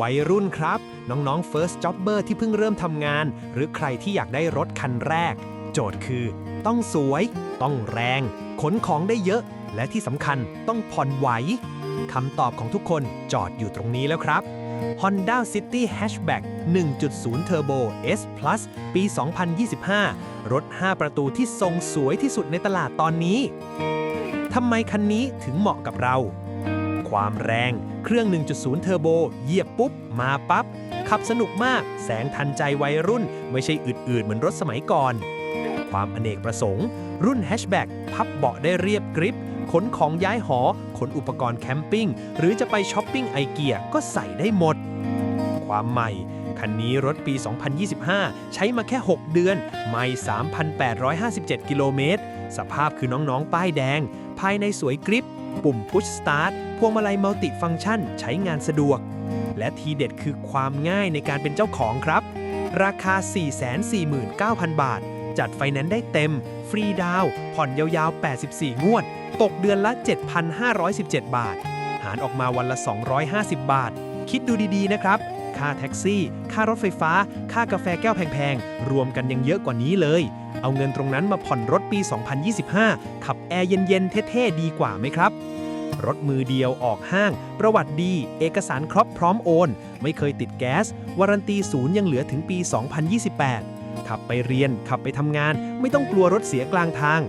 วัยรุ่นครับ น้องๆ First Jobber ที่เพิ่งเริ่มทำงาน หรือใครที่อยากได้รถคันแรก โจทย์คือ ต้องสวย ต้องแรง ขนของได้เยอะ และที่สำคัญต้องผ่อนไหวคำตอบของทุกคนจอดอยู่ตรงนี้แล้วครับ Honda City Hatchback 1.0 Turbo S Plus ปี 2025 รถ 5 ประตูที่ทรงสวยที่สุดในตลาดตอนนี้ ทำไมคันนี้ถึงเหมาะกับเรา ความแรง เครื่อง 1.0 เทอร์โบ เหยียบปุ๊บ มาปั๊บ ขับสนุกมาก แสงทันใจวัยรุ่น ไม่ใช่อืดๆ เหมือนรถสมัยก่อน ความอเนกประสงค์ รุ่นแฮชแบ็กพับเบาะได้เรียบกริปขนของย้ายหอ ขนอุปกรณ์แคมปิ้ง หรือจะไปช้อปปิ้งไอเกียก็ใส่ได้หมด ความใหม่คันนี้รถปี 2025 ใช้มาแค่ 6 เดือน ไม่ 3,857 กิโลเมตร สภาพคือน้อง ๆ ป้ายแดง ภายในสวยกริป ปุ่ม Push Start พวงมาลัยมัลติฟัง c t ชันใช้งานสะดวก และทีเด็ดคือความง่ายในการเป็นเจ้าของครับ ราคา 449,000 บาท จัดไฟแนนซ์ได้เต็ม ฟรีดาว ผ่อนยาวๆ 84 งวด ตกเดือนละ 7,517 บาท หารออกมาวันละ 250 บาท คิดดูดีๆนะครับ ค่าแท็กซี่ ค่ารถไฟฟ้า ค่ากาแฟแก้วแพงๆ รวมกันยังเยอะกว่านี้เลย เอาเงินตรงนั้นมาผ่อนรถปี 2025 ขับแอร์เย็นๆ เท่ๆ ดีกว่าไหมครับ รถมือเดียวออกห้าง ประวัติดี เอกสารครบพร้อมโอน ไม่เคยติดแก๊ส วารันตีศูนย์ยังเหลือถึงปี 2028 ขับไปเรียน ขับไปทำงาน ไม่ต้องกลัวรถเสียกลางทาง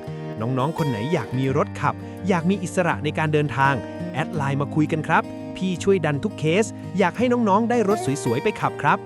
น้องๆ คนไหนอยากมีรถขับ อยากมีอิสระในการเดินทาง แอดไลน์มาคุยกันครับ พี่ช่วยดันทุกเคส อยากให้น้องๆ ได้รถสวยๆ ไปขับครับ